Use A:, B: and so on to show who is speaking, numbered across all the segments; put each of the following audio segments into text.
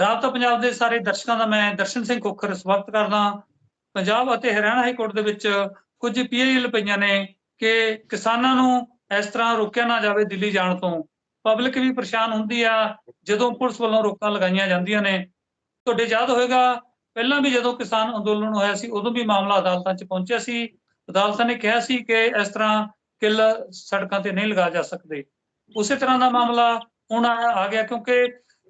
A: ਰਾਬਤਾ ਪੰਜਾਬ ਦੇ ਸਾਰੇ ਦਰਸ਼ਕਾਂ ਦਾ ਮੈਂ ਦਰਸ਼ਨ ਸਿੰਘ ਕੋਖਰ ਸਵਾਗਤ ਕਰਦਾ ਪੰਜਾਬ ਅਤੇ ਹਰਿਆਣਾ ਹਾਈ ਕੋਰਟ ਦੇ ਵਿੱਚ ਕੁਝ ਪੀਐਲ ਪਈਆਂ ਨੇ ਕਿ ਕਿਸਾਨਾਂ ਨੂੰ ਇਸ ਤਰ੍ਹਾਂ ਰੋਕਿਆ ਨਾ ਜਾਵੇ ਦਿੱਲੀ ਜਾਣ ਤੋਂ। ਪਬਲਿਕ ਵੀ ਪਰੇਸ਼ਾਨ ਹੁੰਦੀ ਆ ਜਦੋਂ ਪੁਲਿਸ ਵੱਲੋਂ ਰੋਕਾਂ ਲਗਾਈਆਂ ਜਾਂਦੀਆਂ ਨੇ। ਤੁਹਾਡੇ ਯਾਦ ਹੋਵੇਗਾ ਪਹਿਲਾਂ ਵੀ ਜਦੋਂ ਕਿਸਾਨ ਅੰਦੋਲਨ ਹੋਇਆ ਸੀ, ਉਦੋਂ ਵੀ ਮਾਮਲਾ ਅਦਾਲਤਾਂ 'ਚ ਪਹੁੰਚਿਆ ਸੀ। ਅਦਾਲਤਾਂ ਨੇ ਕਿਹਾ ਸੀ ਕਿ ਇਸ ਤਰ੍ਹਾਂ ਕਿੱਲ ਸੜਕਾਂ ਤੇ ਨਹੀਂ ਲਗਾ ਜਾ ਸਕਦੇ। ਉਸੇ ਤਰ੍ਹਾਂ ਦਾ ਮਾਮਲਾ ਹੁਣ ਆ ਆ ਗਿਆ ਕਿਉਂਕਿ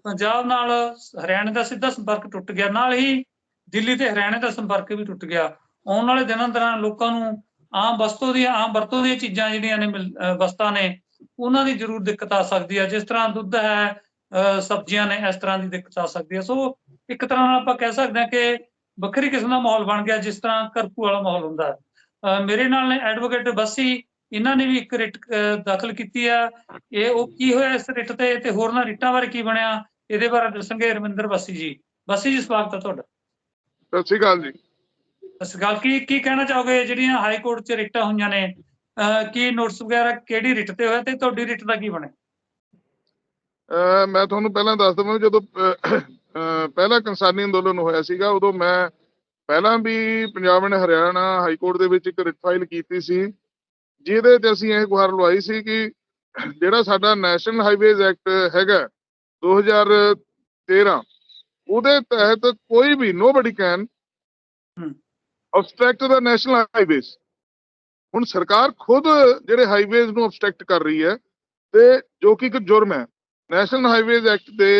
A: ਪੰਜਾਬ ਨਾਲ ਹਰਿਆਣੇ ਦਾ ਸਿੱਧਾ ਸੰਪਰਕ ਟੁੱਟ ਗਿਆ, ਨਾਲ ਹੀ ਦਿੱਲੀ ਤੇ ਹਰਿਆਣੇ ਦਾ ਸੰਪਰਕ ਵੀ ਟੁੱਟ ਗਿਆ। ਆਉਣ ਵਾਲੇ ਦਿਨਾਂ ਦੌਰਾਨ ਲੋਕਾਂ ਨੂੰ ਆਮ ਵਸਤੂ ਦੀਆਂ, ਆਮ ਵਰਤੋਂ ਦੀਆਂ ਚੀਜ਼ਾਂ ਜਿਹੜੀਆਂ ਨੇ ਮਿਲ- ਵਸਤਾਂ ਨੇ, ਉਹਨਾਂ ਦੀ ਜ਼ਰੂਰ ਦਿੱਕਤ ਆ ਸਕਦੀ ਹੈ ਜਿਸ ਤਰ੍ਹਾਂ ਦੁੱਧ ਹੈ, ਅਹ ਸਬਜ਼ੀਆਂ ਨੇ, ਇਸ ਤਰ੍ਹਾਂ ਦੀ ਦਿੱਕਤ ਆ ਸਕਦੀ ਹੈ ਸੋ ਇੱਕ ਤਰ੍ਹਾਂ ਨਾਲ ਆਪਾਂ ਕਹਿ ਸਕਦੇ ਹਾਂ ਕਿ ਵੱਖਰੀ ਕਿਸਮ ਦਾ ਮਾਹੌਲ ਬਣ ਗਿਆ, ਜਿਸ ਤਰ੍ਹਾਂ ਕਰਫਿਊ ਵਾਲਾ ਮਾਹੌਲ ਹੁੰਦਾ। ਹੈ ਅਹ ਮੇਰੇ ਨਾਲ ਨੇ ਐਡਵੋਕੇਟ ਬੱਸੀ, ਇਹਨਾਂ ਨੇ ਵੀ ਇੱਕ ਰਿਟ ਦਾਖਲ ਕੀਤੀ ਆ। ਇਹ ਉਹ ਕੀ ਹੋਇਆ ਇਸ ਰਿਟ ਤੇ ਤੇ ਹੋਰਨਾਂ ਰਿਟਾਂ ਬਾਰੇ ਕੀ ਬਣਿਆ? ਇਹਦੇ ਬਾਰੇ ਦੱਸਣਗੇ ਰਮਿੰਦਰ ਬੱਸੀ ਜੀ। ਬੱਸੀ ਜੀ ਸਵਾਗਤ ਹੈ ਤੁਹਾਡਾ।
B: ਸਤਿ ਸ਼੍ਰੀ ਅਕਾਲ ਜੀ।
A: ਇਸ ਗੱਲ ਕੀ ਕੀ ਕਹਿਣਾ ਚਾਹੋਗੇ? ਜਿਹੜੀਆਂ ਹਾਈ ਕੋਰਟ 'ਚ ਰਿਟਾਂ ਹੋਈਆਂ ਨੇ ਕੀ ਨੋਟਿਸ ਵਗੈਰਾ ਕਿਹੜੀ ਰਿਟ ਤੇ ਹੋਇਆ ਤੇ ਤੁਹਾਡੀ ਰਿਟ ਦਾ ਕੀ ਬਣਿਆ?
B: ਅਹ ਮੈਂ ਤੁਹਾਨੂੰ ਪਹਿਲਾਂ ਦੱਸ ਦਵਾਂ ਜਦੋਂ ਪਹਿਲਾ ਕਿਸਾਨੀ ਅੰਦੋਲਨ ਹੋਇਆ ਸੀਗਾ ਉਦੋਂ ਮੈਂ ਪਹਿਲਾਂ ਵੀ Punjab and Haryana High Court ਦੇ ਵਿੱਚ ਇੱਕ ਰਿਟ ਫਾਈਲ ਕੀਤੀ ਸੀ ਜਿਹਦੇ ਤੇ ਅਸੀਂ ਇਹ ਗੁਹਾਰ ਲਵਾਈ ਸੀ ਕਿ ਜਿਹੜਾ ਸਾਡਾ ਨੈਸ਼ਨਲ ਹਾਈਵੇਜ਼ ਐਕਟ ਹੈਗਾ 2013 ਉਹਦੇ ਤਹਿਤ ਕੋਈ ਵੀ ਨੋਬਡੀ ਕੈਨ obstruct ਦਾ ਨੈਸ਼ਨਲ ਹਾਈਵੇਜ਼ ਹੁਣ ਸਰਕਾਰ ਖੁਦ ਜਿਹੜੇ ਹਾਈਵੇਜ਼ ਨੂੰ obstruct ਕਰ ਰਹੀ ਹੈ ਤੇ ਜੋ ਕਿ ਇੱਕ ਜੁਰਮ ਹੈ। ਨੈਸ਼ਨਲ ਹਾਈਵੇਜ਼ ਐਕਟ ਦੇ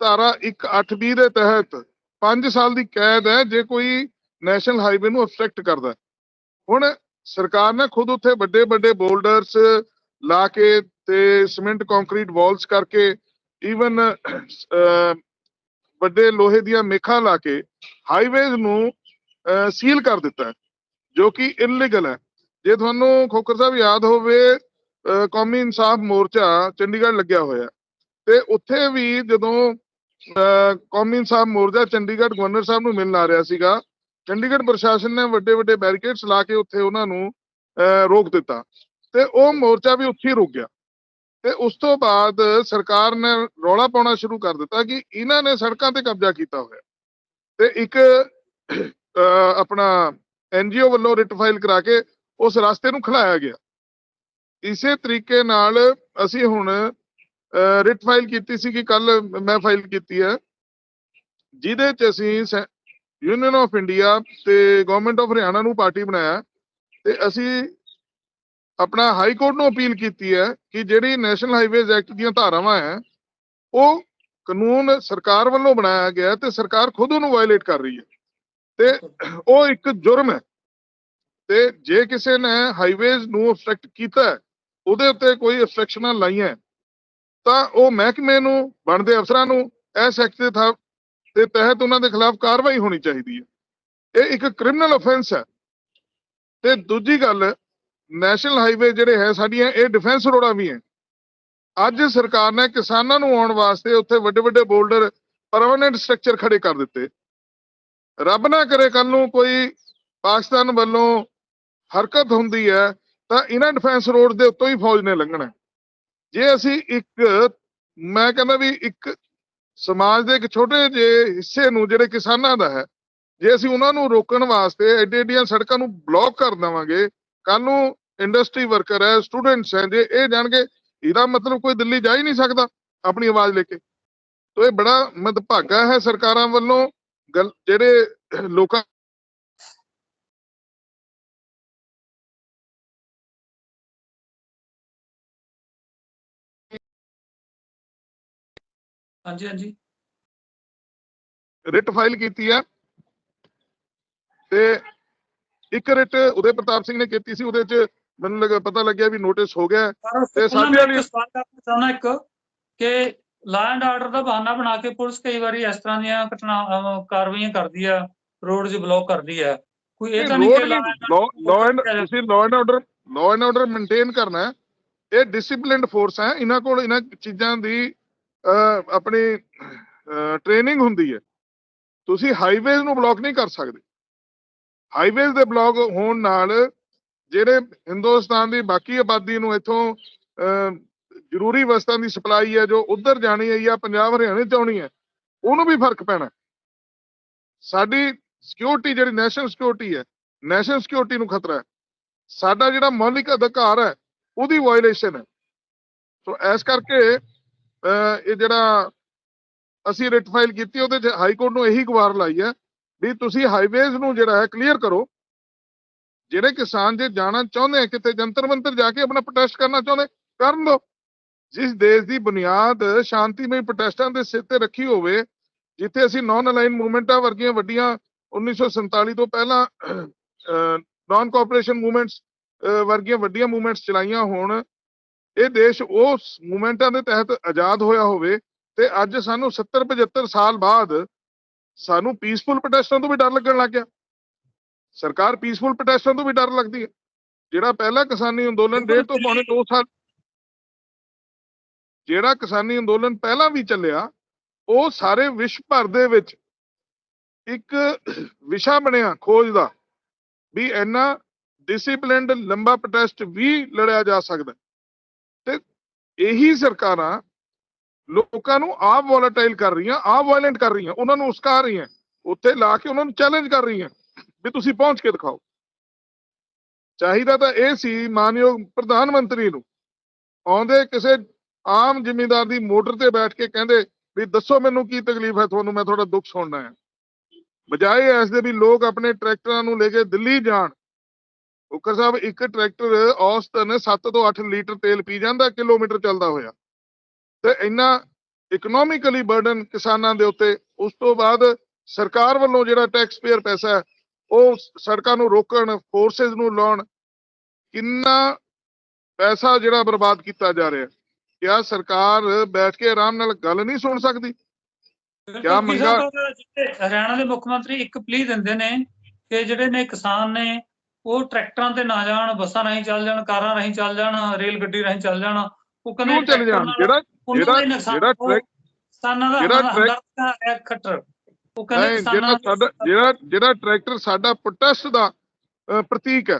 B: ਧਾਰਾ 182 ਦੇ ਤਹਿਤ 5 ਸਾਲ ਦੀ ਕੈਦ ਹੈ ਜੇ ਕੋਈ ਨੈਸ਼ਨਲ ਹਾਈਵੇ ਨੂੰ obstruct ਕਰਦਾ। ਹੁਣ ਸਰਕਾਰ ਨੇ ਖੁਦ ਉੱਥੇ ਵੱਡੇ ਵੱਡੇ ਬੋਲਡਰਸ ਲਾ ਕੇ ਤੇ ਸੀਮੈਂਟ ਕੰਕਰੀਟ ਵਾਲਸ ਕਰਕੇ ਈਵਨ ਵੱਡੇ ਲੋਹੇ ਦੀਆਂ ਮੇਖਾਂ ਲਾ ਕੇ ਹਾਈਵੇਜ਼ ਨੂੰ ਸੀਲ ਕਰ ਦਿੱਤਾ ਹੈ, ਜੋ ਕਿ ਇਲੀਗਲ ਹੈ। ਜੇ ਤੁਹਾਨੂੰ ਖੋਖਰ ਸਾਹਿਬ ਯਾਦ ਹੋਵੇ ਕੌਮੀ ਇਨਸਾਫ ਮੋਰਚਾ ਚੰਡੀਗੜ੍ਹ ਲੱਗਿਆ ਹੋਇਆ ਤੇ ਉੱਥੇ ਵੀ ਜਦੋਂ, ਅਹ, ਕੌਮੀ ਇਨਸਾਫ ਮੋਰਚਾ ਚੰਡੀਗੜ੍ਹ ਗਵਰਨਰ ਸਾਹਿਬ ਨੂੰ ਮਿਲਣ ਆ ਰਿਹਾ ਸੀਗਾ, ਚੰਡੀਗੜ੍ਹ ਪ੍ਰਸ਼ਾਸਨ ਨੇ ਵੱਡੇ ਵੱਡੇ ਬੈਰੀਕੇਡਸ ਲਾ ਕੇ ਉੱਥੇ ਉਹਨਾਂ ਨੂੰ, ਅਹ, ਰੋਕ ਦਿੱਤਾ। ਤੇ ਉਹ ਮੋਰਚਾ ਵੀ ਉੱਥੇ ਹੀ ਰੁਕ ਗਿਆ। ਤੇ ਉਸ ਤੋਂ ਬਾਅਦ ਸਰਕਾਰ ਨੇ ਰੌਲਾ ਪਾਉਣਾ ਸ਼ੁਰੂ ਕਰ ਦਿੱਤਾ ਕਿ ਇਹਨਾਂ ਨੇ ਸੜਕਾਂ ਤੇ ਕਬਜ਼ਾ ਕੀਤਾ ਹੋਇਆ। ਤੇ ਇੱਕ ਆਪਣਾ ਐਨਜੀਓ ਵੱਲੋਂ ਰਿਟ ਫਾਈਲ ਕਰਾ ਕੇ ਉਸ ਰਸਤੇ ਨੂੰ ਖਿਲਾਇਆ ਗਿਆ। ਇਸੇ ਤਰੀਕੇ ਨਾਲ ਅਸੀਂ ਹੁਣ ਰਿਟ ਫਾਈਲ ਕੀਤੀ ਸੀ ਕਿ ਕੱਲ ਮੈਂ ਫਾਈਲ ਕੀਤੀ ਹੈ। ਜਿਹਦੇ ਚ ਅਸੀਂ ਯੂਨੀਅਨ ਆਫ ਇੰਡੀਆ ਤੇ ਗਵਰਨਮੈਂਟ ਆਫ ਹਰਿਆਣਾ ਨੂੰ ਪਾਰਟੀ ਬਣਾਇਆ। ਤੇ ਅਸੀਂ ਆਪਣਾ ਹਾਈ ਕੋਰਟ ਨੂੰ ਅਪੀਲ ਕੀਤੀ ਹੈ ਕਿ ਜਿਹੜੀ ਨੈਸ਼ਨਲ ਹਾਈਵੇਜ਼ ਐਕਟ ਦੀਆਂ ਧਾਰਾਵਾਂ ਹੈ, ਉਹ ਕਾਨੂੰਨ ਸਰਕਾਰ ਵੱਲੋਂ ਬਣਾਇਆ ਗਿਆ ਤੇ ਸਰਕਾਰ ਖੁਦ ਉਹਨੂੰ ਵਾਇਲੇਟ ਕਰ ਰਹੀ ਹੈ। ਤੇ ਉਹ ਇੱਕ ਜੁਰਮ ਹੈ। ਤੇ ਜੇ ਕਿਸੇ ਨੇ ਹਾਈਵੇਜ਼ ਨੂੰ obstruct ਕੀਤਾ ਉਹਦੇ ਉੱਤੇ ਕੋਈ ਅਬਸਟ੍ਰਕਸ਼ਨਾਂ ਲਾਈਆਂ ਤਾਂ ਉਹ ਮਹਿਕਮੇ ਨੂੰ, ਬਣਦੇ ਅਫਸਰਾਂ ਨੂੰ ਇਸ ਐਕਟ ਦੇ ਥਾ, ਦੇ ਤਹਿਤ ਉਹਨਾਂ ਦੇ ਖਿਲਾਫ ਕਾਰਵਾਈ ਹੋਣੀ ਚਾਹੀਦੀ ਹੈ। ਇਹ ਇੱਕ ਕ੍ਰਿਮੀਨਲ ਅਫੈਂਸ ਹੈ। ਤੇ ਦੂਜੀ ਗੱਲ ਨੈਸ਼ਨਲ ਹਾਈਵੇ ਜਿਹੜੇ ਹੈ ਸਾਡੀਆਂ, ਇਹ ਡਿਫੈਂਸ ਰੋਡਾਂ ਵੀ ਹੈ। ਅੱਜ ਸਰਕਾਰ ਨੇ ਕਿਸਾਨਾਂ ਨੂੰ ਆਉਣ ਵਾਸਤੇ ਉੱਥੇ ਵੱਡੇ ਵੱਡੇ ਬੋਲਡਰ ਪਰਮਾਨੈਂਟ ਸਟਰਕਚਰ ਖੜੇ ਕਰ ਦਿੱਤੇ। ਰੱਬ ਨਾ ਕਰੇ ਕੱਲ ਨੂੰ ਕੋਈ ਪਾਕਿਸਤਾਨ ਵੱਲੋਂ ਹਰਕਤ ਹੁੰਦੀ ਹੈ, ਤਾਂ ਇਹਨਾਂ ਡਿਫੈਂਸ ਰੋਡ ਦੇ ਉੱਤੋਂ ਹੀ ਫੌਜ ਨੇ ਲੰਘਣਾ ਜੇ ਅਸੀਂ ਇੱਕ, ਮੈਂ ਕਹਿੰਦਾ ਵੀ ਇੱਕ ਸਮਾਜ ਦੇ ਇੱਕ ਛੋਟੇ ਜਿਹੇ ਹਿੱਸੇ ਨੂੰ ਜਿਹੜੇ ਕਿਸਾਨਾਂ ਦਾ ਹੈ, ਜੇ ਅਸੀਂ ਉਹਨਾਂ ਨੂੰ ਰੋਕਣ ਵਾਸਤੇ ਐਡੇ ਐਡੀਆਂ ਸੜਕਾਂ ਨੂੰ ਬਲੌਕ ਕਰ ਦੇਵਾਂਗੇ ਕੱਲ ਨੂੰ ਇੰਡਸਟਰੀ ਵਰਕਰ ਹੈ ਸਟੂਡੈਂਟਸ ਹੈ ਜੇ ਇਹ ਜਾਣਗੇ ਇਹਦਾ ਮਤਲਬ ਕੋਈ ਦਿੱਲੀ ਜਾ ਹੀ ਨਹੀਂ ਸਕਦਾ ਆਪਣੀ ਆਵਾਜ਼ ਲੈ ਕੇ। ਤੋ ਇਹ ਬੜਾ ਮਦਭਾਗਾ ਹੈ ਸਰਕਾਰਾਂ ਵੱਲੋਂ ਜਿਹੜੇ ਲੋਕਾਂ
A: ਹਾਂਜੀ ਹਾਂਜੀ।
B: ਰਿਟ ਫਾਈਲ ਕੀਤੀ ਹੈ। ਤੇ ਇੱਕ ਰਿਟ ਉਦੇ ਪ੍ਰਤਾਪ ਸਿੰਘ ਨੇ ਕੀਤੀ ਸੀ ਉਹਦੇ ਚ ਮੈਨੂੰ ਲੱਗਾ ਪਤਾ ਲੱਗਿਆ ਵੀ ਨੋਟਿਸ ਹੋ ਗਿਆ।
A: ਤੇ
B: ਸਾਡੇ ਵਾਲੀ-
A: ਵਾਲੀ ਸਵਾਲ ਕਰਨਾ ਚਾਹੁੰਦਾ ਇੱਕ ਕਿ ਲਾ ਐਂਡ ਆਰਡਰ ਦਾ ਬਹਾਨਾ ਬਣਾ ਕੇ ਪੁਲਿਸ ਕਈ ਵਾਰੀ ਇਸ ਤਰ੍ਹਾਂ ਦੀਆਂ ਘਟਨਾ ਕਾਰਵਾਈਆਂ ਕਰਦੀ ਆ ਰੋਡ 'ਚ ਬਲੌਕ ਕਰਦੀ ਆ। ਕੋਈ ਇਹ ਤਾਂ ਨਹੀਂ ਕਿ ਲਾ
B: ਐਂਡ ਤੁਸੀਂ law and order law and order maintain ਕਰਨਾ ਹੈ। ਇਹ ਡਿਸਪਲਿਨਡ ਫੋਰਸ ਹੈ। ਇਹਨਾਂ ਕੋਲ ਇਹਨਾਂ ਚੀਜ਼ਾਂ ਦੀ ਆਪਣੀ ਟ੍ਰੇਨਿੰਗ ਹੁੰਦੀ ਹੈ। ਤੁਸੀਂ ਹਾਈਵੇਜ਼ ਨੂੰ ਬਲੌਕ ਨਹੀਂ ਕਰ ਸਕਦੇ। ਹਾਈਵੇਜ਼ ਦੇ ਬਲੌਕ ਹੋਣ ਨਾਲ ਜਿਹੜੇ ਹਿੰਦੁਸਤਾਨ ਦੀ ਬਾਕੀ ਆਬਾਦੀ ਨੂੰ ਇੱਥੋਂ ਜ਼ਰੂਰੀ ਵਸਤਾਂ ਦੀ ਸਪਲਾਈ ਹੈ, ਜੋ ਉਧਰ ਜਾਣੀ ਹੈ ਜਾਂ ਪੰਜਾਬ ਹਰਿਆਣੇ ਚ ਆਉਣੀ ਹੈ, ਉਹਨੂੰ ਵੀ ਫ਼ਰਕ ਪੈਣਾ ਸਾਡੀ ਸਿਕਿਉਰਿਟੀ ਜਿਹੜੀ ਨੈਸ਼ਨਲ ਸਿਕਿਉਰਿਟੀ ਹੈ ਨੈਸ਼ਨਲ ਸਿਕਿਉਰਿਟੀ ਨੂੰ ਖਤਰਾ ਹੈ। ਸਾਡਾ ਜਿਹੜਾ ਮੌਲਿਕ ਅਧਿਕਾਰ ਹੈ, ਉਹਦੀ ਵਾਇਲੇਸ਼ਨ ਹੈ। ਸੋ ਇਸ ਕਰਕੇ ਇਹ ਜਿਹੜਾ ਅਸੀਂ ਰਿਟ ਫਾਈਲ ਕੀਤੀ, ਉਹਦੇ ਚ ਹਾਈ ਕੋਰਟ ਨੂੰ ਇਹੀ ਗਵਾਰ ਲਾਈ ਹੈ ਵੀ ਤੁਸੀਂ ਹਾਈਵੇਜ਼ ਨੂੰ ਜਿਹੜਾ ਹੈ ਕਲੀਅਰ ਕਰੋ। ਜਿਹੜੇ ਕਿਸਾਨ ਜੇ ਜਾਣਾ ਚਾਹੁੰਦੇ ਆ, ਕਿਤੇ ਜੰਤਰ ਮੰਤਰ ਜਾ ਕੇ ਆਪਣਾ ਪ੍ਰੋਟੈਸਟ ਕਰਨਾ ਚਾਹੁੰਦੇ, ਕਰਨ ਦਿਓ ਜਿਸ ਦੇਸ਼ ਦੀ ਬੁਨਿਆਦ ਸ਼ਾਂਤੀਮਈ ਪ੍ਰੋਟੈਸਟਾਂ ਦੇ ਸਿਰ ਤੇ ਰੱਖੀ ਹੋਵੇ, ਜਿੱਥੇ ਅਸੀਂ ਨਾਨ ਅਲਾਈਨ ਮੂਵਮੈਂਟਾਂ ਵਰਗੀਆਂ ਵੱਡੀਆਂ 1947 ਤੋਂ ਪਹਿਲਾਂ ਨਾਨ ਕੋਆਪਰੇਸ਼ਨ ਮੂਵਮੈਂਟਸ ਵਰਗੀਆਂ ਵੱਡੀਆਂ ਮੂਵਮੈਂਟਸ ਚਲਾਈਆਂ ਹੋਣ, ਇਹ ਦੇਸ਼ ਉਸ ਮੂਵਮੈਂਟਾਂ ਦੇ ਤਹਿਤ ਆਜ਼ਾਦ ਹੋਇਆ ਹੋਵੇ, ਤੇ ਅੱਜ ਸਾਨੂੰ 70 75 ਸਾਲ ਬਾਅਦ ਸਾਨੂੰ ਪੀਸਫੁਲ ਪ੍ਰੋਟੈਸਟਾਂ ਤੋਂ ਵੀ ਡਰ ਲੱਗਣ ਲੱਗ ਗਿਆ। ਸਰਕਾਰ ਪੀਸਫੁਲ ਪ੍ਰੋਟੈਸਟਾਂ ਤੋਂ ਵੀ ਡਰ ਲੱਗਦੀ ਹੈ। ਜਿਹੜਾ ਪਹਿਲਾ ਕਿਸਾਨੀ ਅੰਦੋਲਨ ਡੇਢ ਤੋਂ ਪੌਣੇ 2 ਸਾਲ ਜਿਹੜਾ ਕਿਸਾਨੀ ਅੰਦੋਲਨ ਪਹਿਲਾਂ ਵੀ ਚੱਲਿਆ, ਉਹ ਸਾਰੇ ਵਿਸ਼ਵ ਭਰ ਦੇ ਵਿੱਚ ਇੱਕ ਵਿਸ਼ਾ ਬਣਿਆ ਖੋਜ ਦਾ ਵੀ ਇੰਨਾ ਡਿਸਪਲਿਨਡ ਲੰਬਾ ਪ੍ਰੋਟੈਸਟ ਵੀ ਲੜਿਆ ਜਾ ਸਕਦਾ। ਤੇ ਇਹੀ ਸਰਕਾਰਾਂ ਲੋਕਾਂ ਨੂੰ ਆਪ ਵੋਲਟਾਈਲ ਕਰ ਰਹੀਆਂ, ਆਪ ਵਾਇਲੈਂਟ ਕਰ ਰਹੀਆਂ, ਉਹਨਾਂ ਨੂੰ ਉਸਕਾ ਰਹੀਆਂ, ਉੱਥੇ ਲਾ ਕੇ ਉਹਨਾਂ ਨੂੰ ਚੈਲੰਜ ਕਰ ਰਹੀਆਂ। ਵੀ ਤੁਸੀਂ ਪਹੁੰਚ ਕੇ ਦਿਖਾਓ। ਚਾਹੀਦਾ ਤਾਂ ਇਹ ਸੀ ਮਾਨਯੋਗ ਪ੍ਰਧਾਨ ਮੰਤਰੀ ਨੂੰ, ਆਉਂਦੇ ਕਿਸੇ ਆਮ ਜ਼ਿਮੀਂਦਾਰ ਦੀ ਮੋਟਰ ਤੇ ਬੈਠ ਕੇ ਕਹਿੰਦੇ ਵੀ ਦੱਸੋ ਮੈਨੂੰ ਕੀ ਤਕਲੀਫ ਹੈ, ਤੁਹਾਨੂੰ ਮੈਂ ਤੁਹਾਡਾ ਦੁੱਖ ਸੁਣਨਾ ਹੈ। ਬਜਾਏ ਇਸ ਦੇ ਵੀ ਲੋਕ ਆਪਣੇ ਟਰੈਕਟਰਾਂ ਨੂੰ ਲੈ ਕੇ ਦਿੱਲੀ ਜਾਣ। ਉਕਰ ਸਾਹਿਬ, ਇੱਕ ਟਰੈਕਟਰ ਔਸਤਨ 7 ਤੋਂ 8 ਲੀਟਰ ਤੇਲ ਪੀ ਜਾਂਦਾ, ਕਿਲੋਮੀਟਰ ਚੱਲਦਾ ਹੋਇਆ। ਤੇ ਇੰਨਾ ਇਕਨੋਮਿਕਲੀ ਬਰਡਨ ਕਿਸਾਨਾਂ ਦੇ ਉੱਤੇ, ਉਸ ਤੋਂ ਬਾਅਦ ਸਰਕਾਰ ਵੱਲੋਂ ਜਿਹੜਾ ਟੈਕਸ ਪੇਅਰ ਪੈਸਾ ਉਹ ਸੜਕਾਂ ਨੂੰ ਰੋਕਣ ਫੋਰਸਸ ਨੂੰ ਲਾਉਣ ਕਿੰਨਾ ਪੈਸਾ ਜਿਹੜਾ ਬਰਬਾਦ ਕੀਤਾ ਜਾ ਰਿਹਾ। ਹੈ ਕਿਆ ਸਰਕਾਰ ਬੈਠ ਕੇ ਆਰਾਮ ਨਾਲ ਗੱਲ ਨਹੀਂ ਸੁਣ ਸਕਦੀ? ਕਿਆ ਮੰਗਾਂ-
A: ਹਰਿਆਣਾ ਦੇ ਮੁੱਖ ਮੰਤਰੀ ਇੱਕ ਪਲੀ ਦਿੰਦੇ ਨੇ ਕਿ ਜਿਹੜੇ ਨੇ ਕਿਸਾਨ ਨੇ ਉਹ ਟਰੈਕਟਰਾਂ ਤੇ ਨਾ ਜਾਣ ਬੱਸਾਂ ਰਾਹੀਂ ਚੱਲ ਜਾਣ ਕਾਰਾਂ ਰਾਹੀਂ ਚੱਲ ਜਾਣ ਰੇਲ ਗੱਡੀ ਰਾਹੀਂ ਚੱਲ ਜਾਣ ਉਹ ਕਹਿੰਦੇ
B: ਚਲੇ ਜਾਣ? ਜਿਹੜਾ ਜਿਹੜਾ- ਜਿਹੜਾ
A: ਕਿਸਾਨਾਂ ਦਾ
B: ਜਿਹੜਾ
A: ਖੱਟਰ। ਉਹ ਕਹਿੰਦੇ
B: ਜਿਹੜਾ ਸਾਡਾ ਜਿਹੜਾ ਜਿਹੜਾ ਟਰੈਕਟਰ ਸਾਡਾ ਪ੍ਰੋਟੈਸਟ ਦਾ ਪ੍ਰਤੀਕ ਹੈ।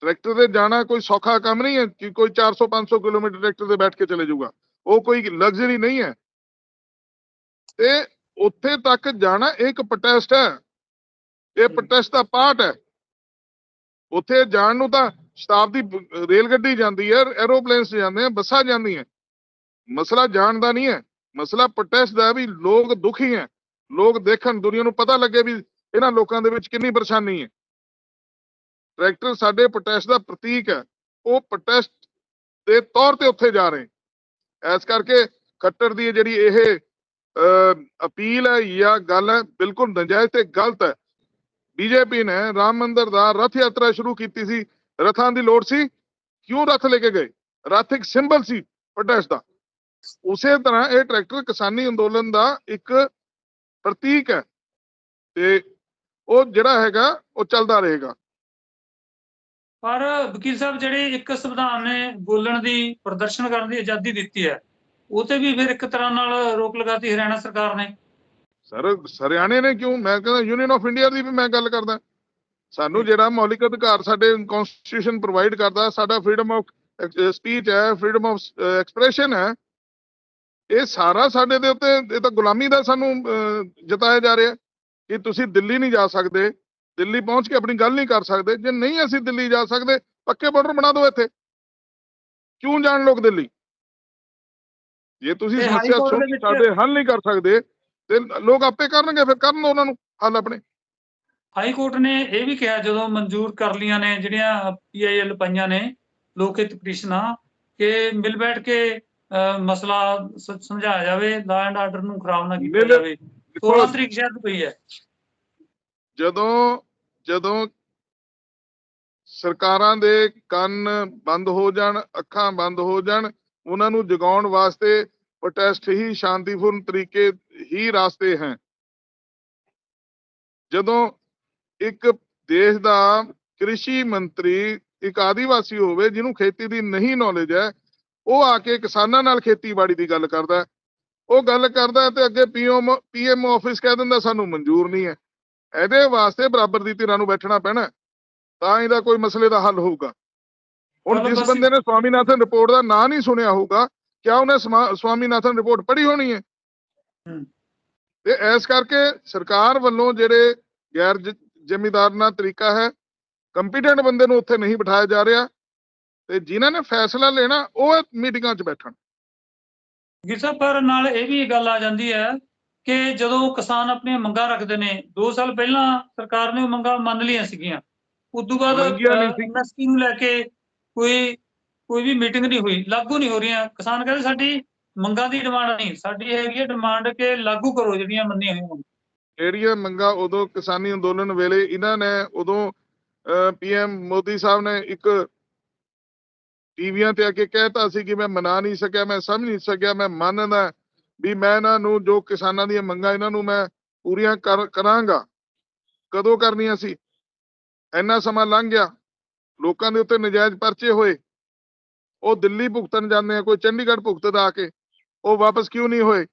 B: ਟਰੈਕਟਰ ਤੇ ਜਾਣਾ ਕੋਈ ਸੌਖਾ ਕੰਮ ਨਹੀਂ ਹੈ ਕਿ ਕੋਈ 400 500 ਕਿਲੋਮੀਟਰ ਟਰੈਕਟਰ ਤੇ ਬੈਠ ਕੇ ਚਲੇ ਜਾਊਗਾ। ਉਹ ਕੋਈ ਲਗਜ਼ਰੀ ਨਹੀਂ ਹੈ। ਤੇ ਉੱਥੇ ਤੱਕ ਜਾਣਾ ਇੱਕ ਪ੍ਰੋਟੈਸਟ ਹੈ। ਇਹ ਪ੍ਰੋਟੈਸਟ ਦਾ ਪਾਰਟ ਹੈ। ਉੱਥੇ ਜਾਣ ਨੂੰ ਤਾਂ ਸ਼ਤਾਬਦੀ ਰੇਲ ਗੱਡੀ ਜਾਂਦੀ ਹੈ ਐਰੋਪਲੇਨਸ ਜਾਂਦੇ ਆ ਬੱਸਾਂ ਜਾਂਦੀਆਂ। ਮਸਲਾ ਜਾਣ ਦਾ ਨਹੀਂ ਹੈ। ਮਸਲਾ ਪ੍ਰੋਟੈਸਟ ਦਾ ਵੀ ਲੋਕ ਦੁਖੀ ਹੈ। ਲੋਕ ਦੇਖਣ ਦੁਨੀਆ ਨੂੰ ਪਤਾ ਲੱਗੇ ਵੀ ਇਹਨਾਂ ਲੋਕਾਂ ਦੇ ਵਿੱਚ ਕਿੰਨੀ ਪਰੇਸ਼ਾਨੀ ਹੈ। ਟਰੈਕਟਰ ਸਾਡੇ ਪ੍ਰੋਟੈਸਟ ਦਾ ਪ੍ਰਤੀਕ ਹੈ। ਉਹ ਪ੍ਰੋਟੈਸਟ ਦੇ ਤੌਰ ਤੇ ਉੱਥੇ ਜਾ ਰਹੇ ਐਸ ਕਰਕੇ ਖੱਟਰ ਦੀ ਜਿਹੜੀ ਇਹ ਅਪੀਲ ਹੈ ਜਾਂ ਗੱਲ ਹੈ, ਬਿਲਕੁਲ ਨਜਾਇਜ਼ ਤੇ ਗਲਤ ਹੈ। ਬੀਜੇਪੀ ਨੇ ਰਾਮ ਮੰਦਿਰ ਦਾ ਰਥ ਯਾਤਰਾ ਸ਼ੁਰੂ ਕੀਤੀ ਸੀ। ਰਥਾਂ ਦੀ ਲੋੜ ਸੀ। ਕਿਉਂ ਰਥ ਲੈ ਕੇ ਗਏ? ਰਥ ਇੱਕ ਸਿੰਬਲ ਸੀ ਪ੍ਰੋਟੈਸਟ ਦਾ। ਉਸੇ ਤਰ੍ਹਾਂ ਇਹ ਟਰੈਕਟਰ ਕਿਸਾਨੀ ਅੰਦੋਲਨ ਦਾ ਇੱਕ ਪ੍ਰਤੀਕ ਹੈ। ਤੇ ਉਹ ਜਿਹੜਾ ਹੈਗਾ ਉਹ ਚੱਲਦਾ ਰਹੇਗਾ।
A: ਪਰ ਵਕੀਲ ਸਾਹਿਬ ਜਿਹੜੇ ਇੱਕ ਸੰਵਿਧਾਨ ਨੇ ਬੋਲਣ ਦੀ ਪ੍ਰਦਰਸ਼ਨ ਕਰਨ ਦੀ ਆਜ਼ਾਦੀ ਦਿੱਤੀ ਹੈ ਉਹ ਤੇ ਵੀ ਫਿਰ ਇੱਕ ਤਰ੍ਹਾਂ ਨਾਲ ਰੋਕ ਲਗਾਤੀ ਹਰਿਆਣਾ ਸਰਕਾਰ ਨੇ।
B: ਸਰ ਹਰਿਆਣੇ ਨੇ ਕਿਉਂ? ਮੈਂ ਕਹਿੰਦਾ ਯੂਨੀਅਨ ਆਫ ਇੰਡੀਆ ਦੀ ਵੀ ਮੈਂ ਗੱਲ ਕਰਦਾ। ਸਾਨੂੰ ਜਿਹੜਾ ਮੌਲਿਕ ਅਧਿਕਾਰ ਸਾਡੇ ਕਨਸਟੀਟਿਊਸ਼ਨ ਪ੍ਰੋਵਾਈਡ ਕਰਦਾ ਸਾਡਾ ਫਰੀडम ਆਫ ਸਪੀਚ ਹੈ ਫਰੀडम ਆਫ ਐਕਸਪ੍ਰੈਸ਼ਨ ਹੈ ਇਹ ਸਾਰਾ ਸਾਡੇ ਦੇ ਉੱਤੇ ਇਹ ਤਾਂ ਗੁਲਾਮੀ ਦਾ ਸਾਨੂੰ ਜਤਾਇਆ ਜਾ ਰਿਹਾ ਕਿ ਤੁਸੀਂ ਦਿੱਲੀ ਨਹੀਂ ਜਾ ਸਕਦੇ ਦਿੱਲੀ ਪਹੁੰਚ ਕੇ ਆਪਣੀ ਗੱਲ ਨਹੀਂ ਕਰ ਸਕਦੇ ਜੇ ਨਹੀਂ ਅਸੀਂ ਦਿੱਲੀ ਜਾ ਸਕਦੇ ਪੱਕੇ ਬਾਰਡਰ ਬਣਾ ਦਿਓ ਇੱਥੇ। ਕਿਉਂ ਜਾਣ ਲੋਕ ਦਿੱਲੀ? ਜੇ ਤੁਸੀਂ ਸਮੱਸਿਆ ਸੁਣ ਸਾਡੇ ਹੱਲ ਨਹੀਂ ਕਰ ਸਕਦੇ ਤੇ ਲੋਕ ਆਪੇ ਕਰਨਗੇ ਫਿਰ ਕਰਨ ਉਹਨਾਂ ਨੂੰ ਹੱਲ ਆਪਣੇ।
A: ਹਾਈ ਕੋਰਟ ਨੇ ਇਹ ਵੀ ਕਿਹਾ ਜਦੋਂ ਮਨਜ਼ੂਰ ਕਰ ਲੀਆਂ ਨੇ ਜਿਹੜੀਆਂ ਪੀਆਈਐਲ ਪਾਈਆਂ ਨੇ ਲੋਕ ਹਿੱਤ ਪਟੀਸ਼ਨਾਂ ਕਿ ਮਿਲ ਬੈਠ ਕੇ ਮਸਲਾ ਸਮਝਾਇਆ ਜਾਵੇ ਲਾ ਐਂਡ ਆਰਡਰ ਨੂੰ ਖਰਾਬ ਨਾ ਕੀਤਾ ਜਾਵੇ। 16
B: ਦੇਖੋ,
A: ਤਰੀਕ ਸ਼ਾਇਦ ਪਈ ਹੈ।
B: ਜਦੋਂ ਜਦੋਂ ਸਰਕਾਰਾਂ ਦੇ ਕੰਨ ਬੰਦ ਹੋ ਜਾਣ ਅੱਖਾਂ ਬੰਦ ਹੋ ਜਾਣ ਉਹਨਾਂ ਨੂੰ ਜਗਾਉਣ ਵਾਸਤੇ ਪ੍ਰੋਟੈਸਟ ਹੀ ਸ਼ਾਂਤੀਪੂਰਨ ਤਰੀਕੇ ਹੀ ਰਾਸਤੇ ਹੈ। ਜਦੋਂ ਇੱਕ ਦੇਸ਼ ਦਾ ਕ੍ਰਿਸ਼ੀ ਮੰਤਰੀ ਇੱਕ ਆਦੀਵਾਸੀ ਹੋਵੇ ਜਿਹਨੂੰ ਖੇਤੀ ਦੀ ਨਹੀਂ ਨੌਲੇਜ ਹੈ ਉਹ ਆ ਕੇ ਕਿਸਾਨਾਂ ਨਾਲ ਖੇਤੀਬਾੜੀ ਦੀ ਗੱਲ ਕਰਦਾ। ਉਹ ਗੱਲ ਕਰਦਾ ਤੇ ਅੱਗੇ ਪੀਐਮ ਪੀਐਮ ਆਫਿਸ ਕਹਿ ਦਿੰਦਾ ਸਾਨੂੰ ਮਨਜ਼ੂਰ ਨਹੀਂ ਹੈ। ਇਹਦੇ ਵਾਸਤੇ ਬਰਾਬਰ ਦੀ ਧਿਰਾਂ ਨੂੰ ਬੈਠਣਾ ਪੈਣਾ। ਤਾਂ ਇਹਦਾ ਕੋਈ ਮਸਲੇ ਦਾ ਹੱਲ ਹੋਊਗਾ। ਹੁਣ ਜਿਸ ਬੰਦੇ ਨੇ ਸਵਾਮੀਨਾਥਨ ਰਿਪੋਰਟ ਦਾ ਨਾਂ ਨਹੀਂ ਸੁਣਿਆ ਹੋਊਗਾ ਕਿਆ ਉਹਨੇ ਸਵਾਮੀਨਾਥਨ ਰਿਪੋਰਟ ਪੜ੍ਹੀ ਹੋਣੀ ਹੈ? ਤੇ ਇਸ ਕਰਕੇ ਸਰਕਾਰ ਵੱਲੋਂ ਜਿਹੜੇ ਗੈਰ ਜ- ਜ਼ਿਮੀਦਾਰਨਾ ਤਰੀਕਾ ਹੈ ਕੰਪੀਟੈਂਟ ਬੰਦੇ ਨੂੰ ਉੱਥੇ ਨਹੀਂ ਬਿਠਾਇਆ ਜਾ ਰਿਹਾ। ਤੇ ਜਿਨ੍ਹਾਂ ਨੇ ਫੈਸਲਾ ਲੈਣਾ ਉਹ ਮੀਟਿੰਗਾਂ 'ਚ ਬੈਠਣ
A: ਗਿਰ ਸਾਹਿਬ ਪਰ ਨਾਲ ਇਹ ਵੀ ਗੱਲ ਆ ਜਾਂਦੀ ਹੈ ਕਿ ਜਦੋਂ ਕਿਸਾਨ ਆਪਣੀਆਂ ਮੰਗਾਂ ਰੱਖਦੇ ਨੇ 2 ਸਾਲ ਪਹਿਲਾਂ ਸਰਕਾਰ ਨੇ ਉਹ ਮੰਗਾਂ ਮੰਨ ਲਈਆਂ ਸੀਗੀਆਂ ਉਸ ਤੋਂ ਬਾਅਦ। ਐਮਐਸਪੀ ਨੂੰ ਲੈ ਕੇ ਕੋਈ ਕੋਈ ਵੀ ਮੀਟਿੰਗ ਨਹੀਂ ਹੋਈ ਲਾਗੂ ਨਹੀਂ ਹੋ ਰਹੀਆਂ ਕਿਸਾਨ ਕਹਿੰਦੇ ਸਾਡੀ ਮੰਗਾਂ ਦੀ ਡਿਮਾਂਡ ਨਹੀਂ ਸਾਡੀ ਹੈਗੀ ਹੈ ਡਿਮਾਂਡ ਕਿ ਲਾਗੂ ਕਰੋ ਜਿਹੜੀਆਂ ਮੰਨੀਆਂ ਹੋਈਆਂ।
B: ਜਿਹੜੀਆਂ ਮੰਗਾਂ ਉਦੋਂ ਕਿਸਾਨੀ ਅੰਦੋਲਨ ਵੇਲੇ ਇਹਨਾਂ ਨੇ ਉਦੋਂ ਪੀਐਮ ਮੋਦੀ ਸਾਹਿਬ ਨੇ ਇੱਕ ਟੀਵੀਆਂ ਤੇ ਆ ਕੇ ਕਹਿਤਾ ਸੀ ਕਿ ਮੈਂ ਮਨਾ ਨਹੀਂ ਸਕਿਆ, ਮੈਂ ਸਮਝ ਨਹੀਂ ਸਕਿਆ, ਮੈਂ ਮੰਨਦਾ ਵੀ ਮੈਂ ਇਹਨਾਂ ਨੂੰ, ਜੋ ਕਿਸਾਨਾਂ ਦੀਆਂ ਮੰਗਾਂ ਇਹਨਾਂ ਨੂੰ ਮੈਂ ਪੂਰੀਆਂ ਕਰਾਂਗਾ। ਕਦੋਂ ਕਰਨੀਆਂ ਸੀ? ਇੰਨਾ ਸਮਾਂ ਲੰਘ ਗਿਆ। ਲੋਕਾਂ ਦੇ ਉੱਤੇ ਨਜਾਇਜ਼ ਪਰਚੇ ਹੋਏ। ਉਹ ਦਿੱਲੀ ਭੁਗਤਣ ਜਾਂਦੇ ਆ, ਕੋਈ ਚੰਡੀਗੜ੍ਹ ਭੁਗਤਦਾ ਆ ਕੇ। ਉਹ ਵਾਪਸ ਕਿਉਂ ਨਹੀਂ ਹੋਏ?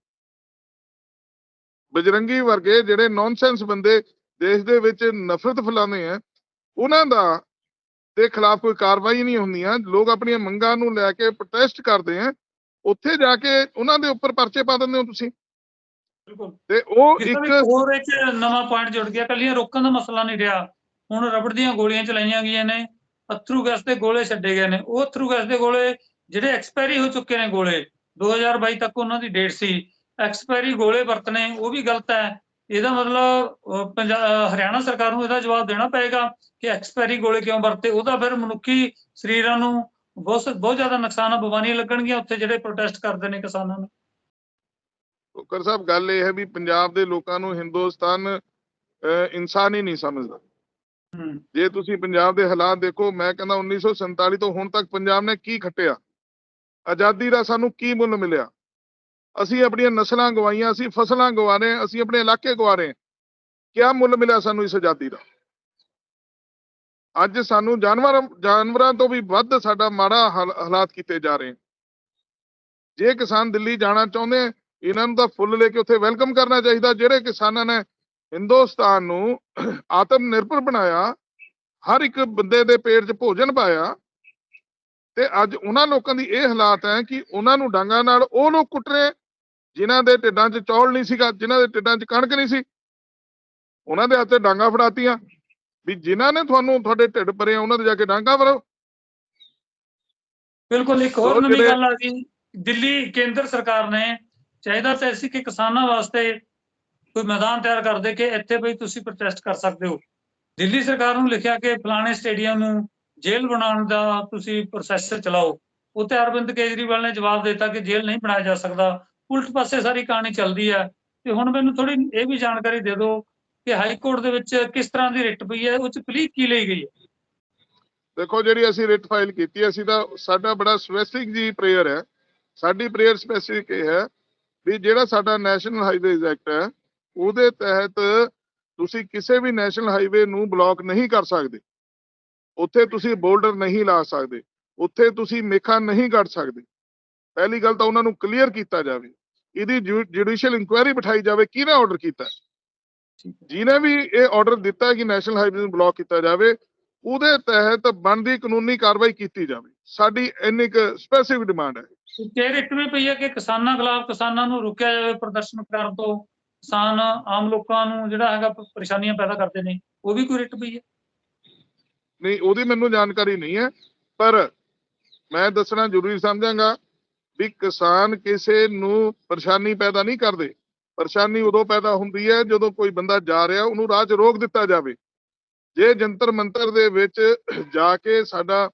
B: ਬਜਰੰਗੀ ਵਰਗੇ ਜਿਹੜੇ ਨੌਨਸੈਂਸ ਬੰਦੇ ਦੇਸ਼ ਦੇ ਵਿੱਚ ਨਫ਼ਰਤ ਫੈਲਾਉਂਦੇ ਆ, ਉਹਨਾਂ ਦਾ ਦੇ ਖਿਲਾਫ ਕੋਈ ਕਾਰਵਾਈ ਨਹੀਂ ਹੁੰਦੀਆਂ ਲੋਕ ਆਪਣੀਆਂ ਮੰਗਾਂ ਨੂੰ ਲੈ ਕੇ ਪ੍ਰੋਟੈਸਟ ਕਰਦੇ ਆ। ਉੱਥੇ ਜਾ ਕੇ ਉਹਨਾਂ ਦੇ ਉੱਪਰ ਪਰਚੇ ਪਾ ਦਿੰਦੇ ਹੋ ਤੁਸੀਂ।
A: ਬਿਲਕੁਲ।
B: ਤੇ ਉਹ
A: ਇੱਕ ਹੋਰ ਇੱਕ ਨਵਾਂ ਪੁਆਇੰਟ ਜੁੜ ਗਿਆ। ਕੱਲੀਆਂ ਰੋਕਣ ਦਾ ਮਸਲਾ ਨਹੀਂ ਰਿਹਾ। ਹੁਣ ਰਬੜ ਦੀਆਂ ਗੋਲੀਆਂ ਚਲਾਈਆਂ ਗਈਆਂ ਨੇ। ਅਥਰੂ ਗੈਸ ਦੇ ਗੋਲੇ ਛੱਡੇ ਗਏ ਨੇ। ਉਹ ਅਥਰੂ ਗੈਸ ਦੇ ਗੋਲੇ ਜਿਹੜੇ ਐਕਸਪਾਇਰੀ ਹੋ ਚੁੱਕੇ ਨੇ ਗੋਲੇ 2022 ਤੱਕ ਉਹਨਾਂ ਦੀ ਡੇਟ ਸੀ। ਐਕਸਪਾਇਰੀ ਗੋਲੇ ਵਰਤਣੇ ਉਹ ਵੀ ਗਲਤ ਹੈ। ਇਹਦਾ ਮਤਲਬ ਹਰਿਆਣਾ ਸਰਕਾਰ ਨੂੰ ਇਹਦਾ ਜਵਾਬ ਦੇਣਾ ਪਏਗਾ ਕਿ ਐਕਸਪਾਇਰੀ ਗੋਲੇ ਕਿਉਂ ਵਰਤੇ? ਉਹਦਾ ਫਿਰ ਮਨੁੱਖੀ ਸਰੀਰਾਂ ਨੂੰ ਬਹੁਤ ਬਹੁਤ ਜ਼ਿਆਦਾ ਨੁਕਸਾਨ ਆ ਬਿਮਾਰੀਆਂ ਲੱਗਣਗੀਆਂ ਉੱਥੇ ਜਿਹੜੇ ਪ੍ਰੋਟੈਸਟ ਕਰਦੇ ਨੇ ਕਿਸਾਨਾਂ ਨੂੰ।
B: ਕੋਕਰ ਸਾਹਿਬ ਗੱਲ ਇਹ ਹੈ ਵੀ ਪੰਜਾਬ ਦੇ ਲੋਕਾਂ ਨੂੰ ਹਿੰਦੁਸਤਾਨ ਇਨਸਾਨ ਹੀ ਨਹੀਂ ਸਮਝਦਾ। ਜੇ ਤੁਸੀਂ ਪੰਜਾਬ ਦੇ ਹਾਲਾਤ ਦੇਖੋ ਮੈਂ ਕਹਿੰਦਾ 1947 ਤੋਂ ਹੁਣ ਤੱਕ ਪੰਜਾਬ ਨੇ ਕੀ ਖੱਟਿਆ? ਆਜ਼ਾਦੀ ਦਾ ਸਾਨੂੰ ਕੀ ਮੁੱਲ ਮਿਲਿਆ? ਅਸੀਂ ਆਪਣੀਆਂ ਨਸਲਾਂ ਗਵਾਈਆਂ, ਅਸੀਂ ਫਸਲਾਂ ਗਵਾ ਰਹੇ ਅਸੀਂ ਆਪਣੇ ਇਲਾਕੇ ਗਵਾ ਰਹੇ ਕਿਆ ਮੁੱਲ ਮਿਲਿਆ ਸਾਨੂੰ ਇਸ ਆਜ਼ਾਦੀ ਦਾ? ਅੱਜ ਸਾਨੂੰ ਜਾਨਵਰ, ਜਾਨਵਰਾਂ ਤੋਂ ਵੀ ਵੱਧ ਸਾਡਾ ਮਾੜਾ ਹਾਲਾਤ ਕੀਤੇ ਜਾ ਰਹੇ ਜੇ ਕਿਸਾਨ ਦਿੱਲੀ ਜਾਣਾ ਚਾਹੁੰਦੇ, ਇਹਨਾਂ ਨੂੰ ਤਾਂ ਫੁੱਲ ਲੈ ਕੇ ਉੱਥੇ ਵੈਲਕਮ ਕਰਨਾ ਚਾਹੀਦਾ। ਜਿਹੜੇ ਕਿਸਾਨਾਂ ਨੇ ਹਿੰਦੁਸਤਾਨ ਨੂੰ ਆਤਮ ਨਿਰਭਰ ਬਣਾਇਆ, ਹਰ ਇੱਕ ਬੰਦੇ ਦੇ ਪੇਟ 'ਚ ਭੋਜਨ ਪਾਇਆ, ਤੇ ਅੱਜ ਉਹਨਾਂ ਲੋਕਾਂ ਦੀ ਇਹ ਹਾਲਾਤ ਹੈ ਕਿ ਉਹਨਾਂ ਨੂੰ ਡਾਂਗਾ ਨਾਲ ਉਹ ਲੋਕ ਕੁੱਟ ਰਹੇ ਜਿਨ੍ਹਾਂ ਦੇ ਢਿੱਡਾਂ 'ਚ ਚੌਲ ਨਹੀਂ ਸੀਗਾ ਜਿਨ੍ਹਾਂ ਦੇ ਢਿੱਡਾਂ 'ਚ ਕਣਕ ਨਹੀਂ ਸੀ ਉਹਨਾਂ ਦੇ ਹੱਥੇ ਡਾਂਗਾ ਫੜਾਤੀਆਂ। ਵੀ ਜਿਨ੍ਹਾਂ ਨੇ ਤੁਹਾਨੂੰ ਤੁਹਾਡੇ ਢਿੱਡ ਭਰੇ ਉਹਨਾਂ ਦੇ ਜਾ ਕੇ ਡਾਂਗਾ ਫੜੋ।
A: ਬਿਲਕੁਲ ਇੱਕ ਹੋਰ ਨਵੀਂ ਗੱਲ ਆ ਗਈ ਦਿੱਲੀ ਕੇਂਦਰ ਸਰਕਾਰ ਨੇ ਚਾਹੀਦਾ ਤਾਂ ਸੀ ਕਿ ਕਿਸਾਨਾਂ ਵਾਸਤੇ ਕੋਈ ਮੈਦਾਨ ਤਿਆਰ ਕਰ ਦੇ ਕਿ ਇੱਥੇ ਬਈ ਤੁਸੀਂ ਪ੍ਰੋਟੈਸਟ ਕਰ ਸਕਦੇ ਹੋ। ਦਿੱਲੀ ਸਰਕਾਰ ਨੂੰ ਲਿਖਿਆ ਕਿ ਫਲਾਣੇ ਸਟੇਡੀਅਮ ਨੂੰ ਜੇਲ੍ਹ ਬਣਾਉਣ ਦਾ ਤੁਸੀਂ ਪ੍ਰੋਸੈਸ ਚਲਾਓ। ਉੱਤੇ ਅਰਵਿੰਦ ਕੇਜਰੀਵਾਲ ਨੇ ਜਵਾਬ ਦਿੱਤਾ ਕਿ ਜੇਲ੍ਹ ਨਹੀਂ ਬਣਾਇਆ ਜਾ ਸਕਦਾ। ਉਲਟ ਪਾਸੇ ਸਾਰੀ ਕਹਾਣੀ ਚੱਲਦੀ ਹੈ ਤੇ ਹੁਣ ਮੈਨੂੰ ਥੋੜੀ ਇਹ ਵੀ ਜਾਣਕਾਰੀ ਦੇ ਦਿਓ ਕਿ ਹਾਈ ਕੋਰਟ ਦੇ ਵਿੱਚ ਕਿਸ ਤਰ੍ਹਾਂ ਦੀ ਰਿਟ ਪਈ ਹੈ ਉਹ ਚ ਪਲੀਜ਼ ਕੀ ਲਈ ਗਈ ਹੈ?
B: ਦੇਖੋ ਜਿਹੜੀ ਅਸੀਂ ਰਿਟ ਫਾਈਲ ਕੀਤੀ ਹੈ, ਅਸੀਂ ਤਾਂ ਸਾਡਾ ਬੜਾ ਸਪੈਸਿਫਿਕ ਜੀ ਪ੍ਰੇਅਰ ਹੈ। ਸਾਡੀ ਪ੍ਰੇਅਰ ਸਪੈਸਿਫਿਕ ਇਹ ਹੈ ਵੀ ਜਿਹੜਾ ਸਾਡਾ ਨੈਸ਼ਨਲ ਹਾਈਵੇਜ਼ ਐਕਟ ਹੈ ਉਹਦੇ ਤਹਿਤ ਤੁਸੀਂ ਕਿਸੇ ਵੀ ਨੈਸ਼ਨਲ ਹਾਈਵੇ ਨੂੰ ਬਲੌਕ ਨਹੀਂ ਕਰ ਸਕਦੇ। ਉੱਥੇ ਤੁਸੀਂ ਬੋਲਡਰ ਨਹੀਂ ਲਾ ਸਕਦੇ। ਉੱਥੇ ਤੁਸੀਂ ਮੇਖਾ ਨਹੀਂ ਕੱਢ ਸਕਦੇ। ਪਹਿਲੀ ਗੱਲ ਤਾਂ ਉਹਨਾਂ ਨੂੰ ਕਲੀਅਰ ਕੀਤਾ ਜਾਵੇ ਇਹਦੀ ਜੁਡੀਸ਼ੀਅਲ ਇਨਕੁਆਇਰੀ ਬਿਠਾਈ ਜਾਵੇ ਕਿਹਨੇ ਆਰਡਰ ਕੀਤਾ? ਜਿਹਨੇ ਵੀ ਇਹ ਆਰਡਰ ਦਿੱਤਾ ਹੈ ਕਿ ਨੈਸ਼ਨਲ ਹਾਈਵੇ ਨੂੰ ਬਲੌਕ ਕੀਤਾ ਜਾਵੇ ਉਹਦੇ ਤਹਿਤ ਬਣਦੀ ਕਾਨੂੰਨੀ ਕਾਰਵਾਈ ਕੀਤੀ ਜਾਵੇ। ਸਾਡੀ ਇੰਨੀ ਕੁ ਸਪੈਸਿਫਿਕ ਡਿਮਾਂਡ ਹੈ।
A: ਤੇ ਰਿਟ ਵੀ ਪਈ ਹੈ ਕਿ ਕਿਸਾਨਾਂ ਖਿਲਾਫ ਕਿਸਾਨਾਂ ਨੂੰ ਰੋਕਿਆ ਜਾਵੇ ਪ੍ਰਦਰਸ਼ਨ ਕਰਨ ਤੋਂ। ਕਿਸਾਨ ਆਮ ਲੋਕਾਂ ਨੂੰ ਜਿਹੜਾ ਹੈਗਾ ਪਰੇਸ਼ਾਨੀਆਂ ਪੈਦਾ ਕਰਦੇ ਨੇ ਉਹ ਵੀ ਕੋਈ ਰਿਟ ਪਈ ਹੈ?
B: ਨਹੀਂ ਉਹਦੀ ਮੈਨੂੰ ਜਾਣਕਾਰੀ ਨਹੀਂ ਹੈ ਪਰ ਮੈਂ ਦੱਸਣਾ ਜ਼ਰੂਰੀ ਸਮਝਾਂਗਾ ਵੀ ਕਿਸਾਨ ਕਿਸੇ ਨੂੰ ਪਰੇਸ਼ਾਨੀ ਪੈਦਾ ਨਹੀਂ ਕਰਦੇ। ਪਰੇਸ਼ਾਨੀ ਉਦੋਂ ਪੈਦਾ ਹੁੰਦੀ ਹੈ ਜਦੋਂ ਕੋਈ ਬੰਦਾ ਜਾ ਰਿਹਾ, ਉਹਨੂੰ ਰਾਹ 'ਚ ਰੋਕ ਦਿੱਤਾ ਜਾਵੇ। ਜੇ ਜੰਤਰ ਮੰਤਰ ਦੇ ਵਿੱਚ ਜਾ ਕੇ ਸਾਡਾ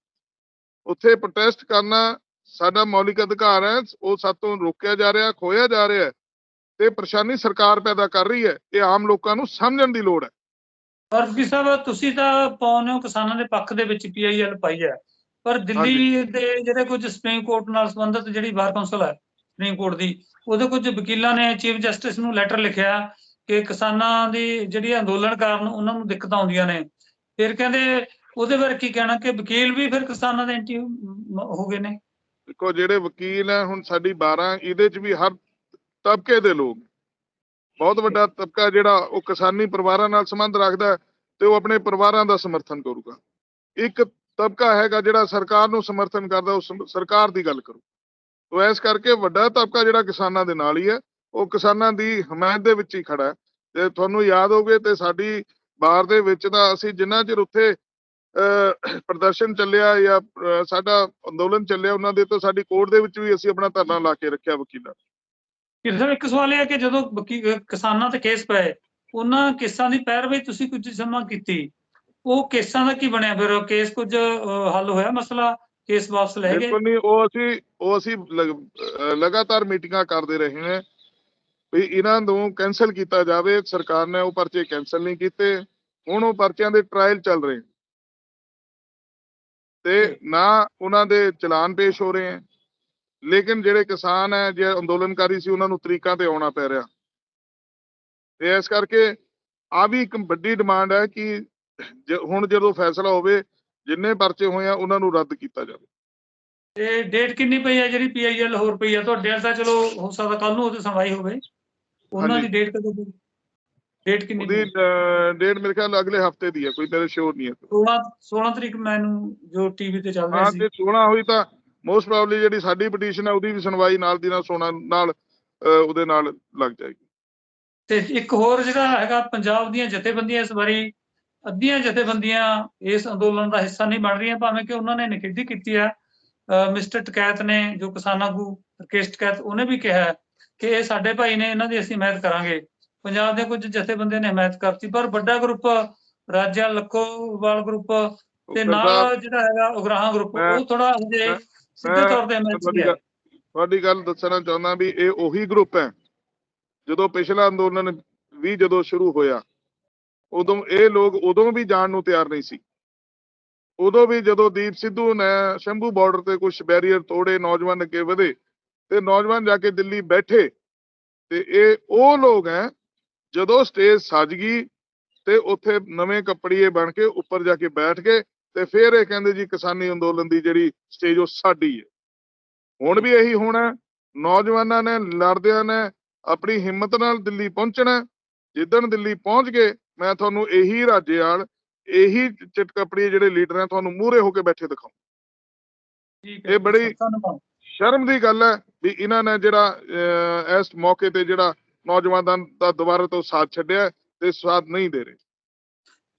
B: ਉੱਥੇ ਪ੍ਰੋਟੈਸਟ ਕਰਨਾ ਸਾਡਾ ਮੌਲਿਕ ਅਧਿਕਾਰ ਹੈ, ਉਹ ਸਾਤੋਂ ਰੋਕਿਆ ਜਾ ਰਿਹਾ ਖੋਇਆ ਜਾ ਰਿਹਾ ਤੇ ਪਰੇਸ਼ਾਨੀ ਸਰਕਾਰ ਪੈਦਾ ਕਰ ਰਹੀ ਹੈ, ਇਹ ਆਮ ਲੋਕਾਂ ਨੂੰ ਸਮਝਣ ਦੀ ਲੋੜ ਹੈ।
A: ਪਰ ਸਾਹਿਬ, ਤੁਸੀਂ ਤਾਂ ਪਾਉਂਦੇ ਹੋ ਕਿਸਾਨਾਂ ਦੇ ਪੱਖ ਦੇ ਵਿੱਚ ਪੀਆਈਐਲ ਪਾਈ ਹੈ। ਪਰ ਦਿੱਲੀ ਦੇ ਜਿਹੜੇ ਕੁਝ ਸੁਪਰੀਮ ਕੋਰਟ ਨਾਲ ਸੰਬੰਧਿਤ ਜਿਹੜੀ ਬਾਰ ਕੌਂਸਲ ਹੈ ਸੁਪਰੀਮ ਕੋਰਟ ਦੀ ਉਹਦੇ ਕੁਝ ਵਕੀਲਾਂ ਨੇ ਚੀਫ ਜਸਟਿਸ ਨੂੰ ਲੈਟਰ ਲਿਖਿਆ ਕਿ ਕਿਸਾਨਾਂ ਦੀ ਜਿਹੜੀ ਅੰਦੋਲਨ ਕਾਰਨ ਉਹਨਾਂ ਨੂੰ ਦਿੱਕਤਾਂ ਆਉਂਦੀਆਂ ਨੇ। ਫਿਰ ਕਹਿੰਦੇ ਉਹਦੇ ਬਾਰੇ ਕੀ ਕਹਿਣਾ ਕਿ ਵਕੀਲ ਵੀ ਫਿਰ ਕਿਸਾਨਾਂ ਦੇ ਐਂਟੀ ਹੋ ਗਏ ਨੇ।
B: ਦੇਖੋ ਜਿਹੜੇ ਵਕੀਲ ਹੈ ਹੁਣ ਸਾਡੀ 12 ਇਹਦੇ ਚ ਵੀ ਹਰ ਤਬਕੇ ਦੇ ਲੋਕ ਬਹੁਤ ਵੱਡਾ ਤਬਕਾ ਜਿਹੜਾ ਉਹ ਕਿਸਾਨੀ ਪਰਿਵਾਰਾਂ ਨਾਲ ਸੰਬੰਧ ਰੱਖਦਾ ਤੇ ਉਹ ਆਪਣੇ ਪਰਿਵਾਰਾਂ ਦਾ ਸਮਰਥਨ ਕਰੂਗਾ। ਇੱਕ ਤਬਕਾ ਹੈਗਾ ਜਿਹੜਾ ਸਰਕਾਰ ਨੂੰ ਸਮਰਥਨ ਕਰਦਾ, ਉਹ ਸਰਕਾਰ ਦੀ ਗੱਲ ਕਰੂ। ਤੋ ਇਸ ਕਰਕੇ ਵੱਡਾ ਤਬਕਾ ਜਿਹੜਾ ਕਿਸਾਨਾਂ ਦੇ ਨਾਲ ਹੀ ਹੈ, ਉਹ ਕਿਸਾਨਾਂ ਦੀ ਹਮਾਇਤ ਦੇ ਵਿੱਚ ਹੀ ਖੜਾ ਹੈ। ਤੇ ਤੁਹਾਨੂੰ ਯਾਦ ਹੋਵੇ ਤੇ ਸਾਡੀ ਬਾਰ ਦੇ ਵਿੱਚ ਤਾਂ ਅਸੀਂ ਜਿੰਨਾ ਚਿਰ ਉੱਥੇ ਪ੍ਰਦਰਸ਼ਨ ਚੱਲਿਆ ਜਾਂ ਸਾਡਾ ਅੰਦੋਲਨ ਚੱਲਿਆ, ਉਹਨਾਂ ਦੇ ਤੋਂ ਸਾਡੀ ਕੋਰਟ ਦੇ ਵਿੱਚ ਵੀ ਅਸੀਂ ਆਪਣਾ ਧਰਨਾ ਲਾ ਕੇ ਰੱਖਿਆ ਵਕੀਲਾਂ
A: ਕਿ ਇੱਕ ਸਵਾਲ ਇਹ ਹੈ ਕਿ ਜਦੋਂ ਕਿਸਾਨਾਂ ਤੇ ਕੇਸ ਪਏ, ਉਹਨਾਂ ਕੇਸਾਂ ਦੀ ਪੈਰਵੀ ਤੁਸੀਂ ਕੁਝ ਸਮਾਂ ਕੀਤੀ? ਉਹ ਕੇਸਾਂ ਦਾ ਕੀ ਬਣਿਆ ਫਿਰ? ਕੇਸ ਕੁਝ ਹੱਲ ਹੋਇਆ ਮਸਲਾ? ਕੇਸ ਵਾਪਸ ਲੈ ਗਏ?
B: ਬਿਲਕੁਲ ਨਹੀਂ ਉਹ ਅਸੀਂ ਉਹ ਅਸੀਂ ਲਗਾਤਾਰ ਮੀਟਿੰਗਾਂ ਕਰਦੇ ਰਹੇ ਹਾਂ ਵੀ ਇਹਨਾਂ ਨੂੰ ਕੈਨਸਲ ਕੀਤਾ ਜਾਵੇ। ਸਰਕਾਰ ਨੇ ਉਹ ਪਰਚੇ ਕੈਨਸਲ ਨਹੀਂ ਕੀਤੇ। ਹੁਣ ਉਹ ਪਰਚਿਆਂ ਦੇ ਟ੍ਰਾਇਲ ਚੱਲ ਰਹੇ ਤੇ ਨਾ ਉਹਨਾਂ ਦੇ ਚਲਾਨ ਪੇਸ਼ ਹੋ ਰਹੇ ਹੈ। ਲੇਕਿਨ ਜਿਹੜੇ ਕਿਸਾਨ ਹੈ ਜੇ ਅੰਦੋਲਨਕਾਰੀ ਸੀ ਉਹਨਾਂ ਨੂੰ ਤਰੀਕਾਂ ਤੇ ਆਉਣਾ ਪੈ ਰਿਹਾ। ਤੇ ਇਸ ਕਰਕੇ ਆ ਵੀ ਇੱਕ ਵੱਡੀ ਡਿਮਾਂਡ ਹੈ ਕਿ ਹੁਣ ਜਦੋਂ ਫੈਸਲਾ ਹੋਵੇ ਜਿੰਨੇ ਪਰਚੇ ਹੋਏ ਆ ਉਹਨਾਂ ਨੂੰ ਰੱਦ ਕੀਤਾ ਜਾਵੇ।
A: ਤੇ ਡੇਟ ਕਿੰਨੀ ਪਈ ਹੈ ਜਿਹੜੀ ਪੀਆਈਐਲ ਹੋਰ ਪਈ ਹੈ ਤੁਹਾਡੇ ਵਾਲ ਤਾਂ ਚਲੋ ਹੋ ਸਕਦਾ ਕੱਲ ਨੂੰ ਉਹਦੀ ਸੁਣਵਾਈ ਹੋਵੇ। ਉਹਨਾਂ ਦੀ। ਡੇਟ ਕਦੋਂ ਪਈ? ਡੇਟ ਕਿੰਨੀ
B: ਉਹਦੀ ਡੇਟ ਮੇਰੇ ਖਿਆਲ ਅਗਲੇ ਹਫ਼ਤੇ ਦੀ ਹੈ ਕੋਈ ਮੇਰੇ ਸ਼ੋਰ ਨਹੀਂ ਹੈ
A: 16 16 ਤਰੀਕ ਮੈਨੂੰ ਜੋ ਟੀਵੀ ਤੇ ਚੱਲ ਰਿਹਾ
B: ਹਾਂ
A: ਸੀ।
B: ਜੇ 16 ਹੋਈ ਤਾਂ ਮੋਸਟ ਪ੍ਰੋਬਬਲੀ ਜਿਹੜੀ ਸਾਡੀ ਪਟੀਸ਼ਨ ਹੈ ਉਹਦੀ ਵੀ ਸੁਣਵਾਈ ਨਾਲ ਦੀ ਨਾਲ ਸੋਣਾ ਨਾਲ ਉਹਦੇ ਨਾਲ ਲੱਗ ਜਾਏਗੀ।
A: ਤੇ ਇੱਕ ਹੋਰ ਜਿਹੜਾ ਹੈਗਾ ਪੰਜਾਬ ਦੀਆਂ ਜਥੇਬੰਦੀਆਂ ਇਸ ਵਾਰੀ ਅੱਧੀਆਂ ਜਥੇਬੰਦੀਆਂ ਇਸ ਅੰਦੋਲਨ ਦਾ ਹਿੱਸਾ ਨਹੀਂ ਬਣ ਰਹੀਆਂ ਭਾਵੇਂ ਕਿ ਉਹਨਾਂ ਨੇ ਨਿਖੇਧੀ ਕੀਤੀ ਹੈ। ਮਿਸਟਰ ਟਕੈਤ ਨੇ ਜੋ ਕਿਸਾਨਾਂ ਨੂੰ ਰਕੇਸ਼ ਟਕੈਤ ਉਹਨੇ ਵੀ ਕਿਹਾ ਕਿ ਇਹ ਸਾਡੇ ਭਾਈ ਨੇ ਇਹਨਾਂ ਦੀ ਅਸੀਂ ਹਮਾਇਤ ਕਰਾਂਗੇ। ਪੰਜਾਬ ਦੇ ਕੁਝ ਜਥੇਬੰਦੀਆਂ ਨੇ ਹਮਾਇਤ ਕਰਤੀ ਪਰ ਵੱਡਾ ਗਰੁੱਪ ਰਾਜਾ ਲੱਖੋਵਾਲ ਗਰੁੱਪ ਤੇ ਨਾਲ ਜਿਹੜਾ ਹੈਗਾ ਉਗਰਾਹਾਂ ਗਰੁੱਪ ਉਹ ਥੋੜਾ ਹਜੇ ਸਿੱਧੇ ਤੌਰ ਤੇ ਹਮਾਇਤ
B: ਗੱਲ- ਤੁਹਾਡੀ ਗੱਲ ਦੱਸਣਾ ਚਾਹੁੰਦਾ ਵੀ ਇਹ ਉਹੀ ਗਰੁੱਪ ਹੈ ਜਦੋਂ ਪਿਛਲਾ ਅੰਦੋਲਨ ਵੀ ਜਦੋਂ ਸ਼ੁਰੂ ਹੋਇਆ ਉਦੋਂ ਇਹ ਲੋਕ ਉਦੋਂ ਵੀ ਜਾਣ ਨੂੰ ਤਿਆਰ ਨਹੀਂ ਸੀ। ਉਦੋਂ ਵੀ ਜਦੋਂ ਦੀਪ ਸਿੱਧੂ ਨੇ ਸ਼ੰਭੂ ਬਾਰਡਰ ਤੇ ਕੁਝ ਬੈਰੀਅਰ ਤੋੜੇ, ਨੌਜਵਾਨ ਅੱਗੇ ਵਧੇ ਤੇ ਨੌਜਵਾਨ ਜਾ ਕੇ ਦਿੱਲੀ ਬੈਠੇ ਤੇ ਇਹ ਉਹ ਲੋਕ ਹੈ ਜਦੋਂ ਸਟੇਜ ਸਜ ਗਈ ਤੇ ਉੱਥੇ ਨਵੇਂ ਕੱਪੜੀਏ ਬਣ ਕੇ ਉੱਪਰ ਜਾ ਕੇ ਬੈਠ ਗਏ ਤੇ ਫਿਰ ਇਹ ਕਹਿੰਦੇ ਜੀ ਕਿਸਾਨੀ ਅੰਦੋਲਨ ਦੀ ਜਿਹੜੀ ਸਟੇਜ ਉਹ ਸਾਡੀ ਹੈ। ਹੁਣ ਵੀ ਇਹੀ ਹੋਣਾ ਨੌਜਵਾਨਾਂ ਨੇ, ਲੜਦਿਆਂ ਨੇ ਆਪਣੀ ਹਿੰਮਤ ਨਾਲ ਦਿੱਲੀ ਪਹੁੰਚਣਾ ਜਿੱਦਣ ਦਿੱਲੀ ਪਹੁੰਚ ਗਏ ਮੈਂ ਤੁਹਾਨੂੰ ਇਹੀ ਰਾਜੇਵਾਲ ਇਹੀ ਚਟਕਪੜੀ ਜਿਹੜੇ ਲੀਡਰ ਹੈ ਤੁਹਾਨੂੰ ਮੂਹਰੇ ਹੋ ਕੇ ਬੈਠੇ ਦਿਖਾਉਂ।
A: ਠੀਕ
B: ਇਹ ਬੜੀ- ਸ਼ਰਮ ਦੀ ਗੱਲ ਹੈ ਵੀ ਇਹਨਾਂ ਨੇ ਜਿਹੜਾ ਇਸ ਮੌਕੇ ਤੇ ਜਿਹੜਾ ਨੌਜਵਾਨਾਂ ਦਾ ਦੁਬਾਰਾ ਤੋਂ ਸਾਥ ਛੱਡਿਆ ਤੇ ਸਾਥ ਨਹੀਂ ਦੇ ਰਹੇ।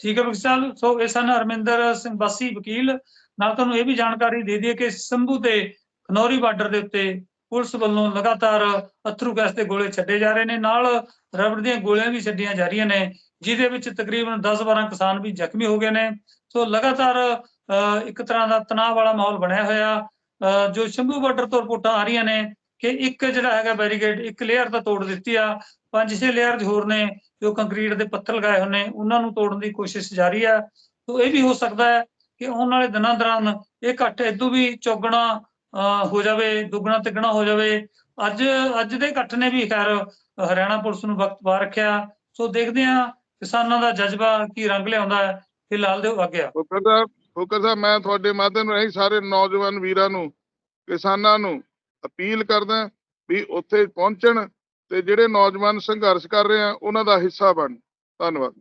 A: ਠੀਕ ਹੈ ਵਕੀਲ ਸਾਹਿਬ ਸੋ ਇਹ ਸਨ ਹਰਮਿੰਦਰ ਸਿੰਘ ਬਾਸੀ ਵਕੀਲ। ਨਾਲ ਤੁਹਾਨੂੰ ਇਹ ਵੀ ਜਾਣਕਾਰੀ ਦੇ ਦਈਏ ਕਿ ਸੰਭੂ ਤੇ ਖਨੌਰੀ ਬਾਰਡਰ ਦੇ ਉੱਤੇ ਪੁਲਿਸ ਵੱਲੋਂ ਲਗਾਤਾਰ ਅਥਰੂ ਗੈਸ ਦੇ ਗੋਲੇ ਛੱਡੇ ਜਾ ਰਹੇ ਨੇ। ਨਾਲ ਰਬੜ ਦੀਆਂ ਗੋਲੀਆਂ ਵੀ ਛੱਡੀਆਂ ਜਾ ਰਹੀਆਂ ਨੇ। ਜਿਹਦੇ ਵਿੱਚ ਤਕਰੀਬਨ 10-12 ਕਿਸਾਨ ਵੀ ਜ਼ਖਮੀ ਹੋ ਗਏ ਨੇ। ਸੋ ਲਗਾਤਾਰ ਅਹ, ਇੱਕ ਤਰ੍ਹਾਂ ਦਾ ਤਣਾਅ ਵਾਲਾ ਮਾਹੌਲ ਬਣਿਆ ਹੋਇਆ। ਅਹ, ਜੋ ਸ਼ੰਭੂ ਬਾਰਡਰ ਤੋਂ ਰਿਪੋਰਟਾਂ ਆ ਰਹੀਆਂ ਨੇ ਕਿ ਇੱਕ ਜਿਹੜਾ ਹੈਗਾ ਬੈਰੀਕੇਡ ਇੱਕ ਲੇਅਰ ਤਾਂ ਤੋੜ ਦਿੱਤੀ ਆ। ਪੰਜ ਛੇ ਲੇਅਰ ਹੋਰ ਨੇ ਜੋ ਕੰਕਰੀਟ ਦੇ ਪੱਥਰ ਲਗਾਏ ਹੋਏ ਨੇ ਉਹਨਾਂ ਨੂੰ ਤੋੜਨ ਦੀ ਕੋਸ਼ਿਸ਼ ਜਾਰੀ ਆ। ਸੋ ਇਹ ਵੀ ਹੋ ਸਕਦਾ ਹੈ ਕਿ ਆਉਣ ਵਾਲੇ ਦਿਨਾਂ ਦੌਰਾਨ ਇਹ ਘੱਟ ਇਦੋਂ ਵੀ ਚੌਗਣਾ ਅਹ, ਹੋ ਜਾਵੇ ਦੁੱਗਣਾ ਤਿੱਗਣਾ ਹੋ ਜਾਵੇ। ਅੱਜ ਅੱਜ ਦੇ ਇਕੱਠ ਨੇ ਵੀ ਖੈਰ ਹਰਿਆਣਾ ਪੁਲਿਸ ਨੂੰ ਵਕਤ ਪਾ ਰੱਖਿਆ। ਸੋ ਦੇਖਦੇ ਹਾਂ ਕਿਸਾਨਾਂ ਦਾ ਜਜ਼ਬਾ ਕੀ ਰੰਗ ਲਿਆਉਂਦਾ ਹੈ ਫਿਲਹਾਲ ਦੇ ਅੱਗੇ
B: ਫੁਕਰ ਸਾਹਿਬ ਫੁਕਰ ਸਾਹਿਬ, ਮੈਂ ਤੁਹਾਡੇ ਮਾਧਿਅਮ ਰਾਹੀਂ ਸਾਰੇ ਨੌਜਵਾਨ ਵੀਰਾਂ ਨੂੰ, ਕਿਸਾਨਾਂ ਨੂੰ ਅਪੀਲ ਕਰਦਾ ਵੀ ਉੱਥੇ ਪਹੁੰਚਣ ਤੇ ਜਿਹੜੇ ਨੌਜਵਾਨ ਸੰਘਰਸ਼ ਕਰ ਰਹੇ ਆ, ਉਹਨਾਂ ਦਾ ਹਿੱਸਾ ਬਣ। ਧੰਨਵਾਦ।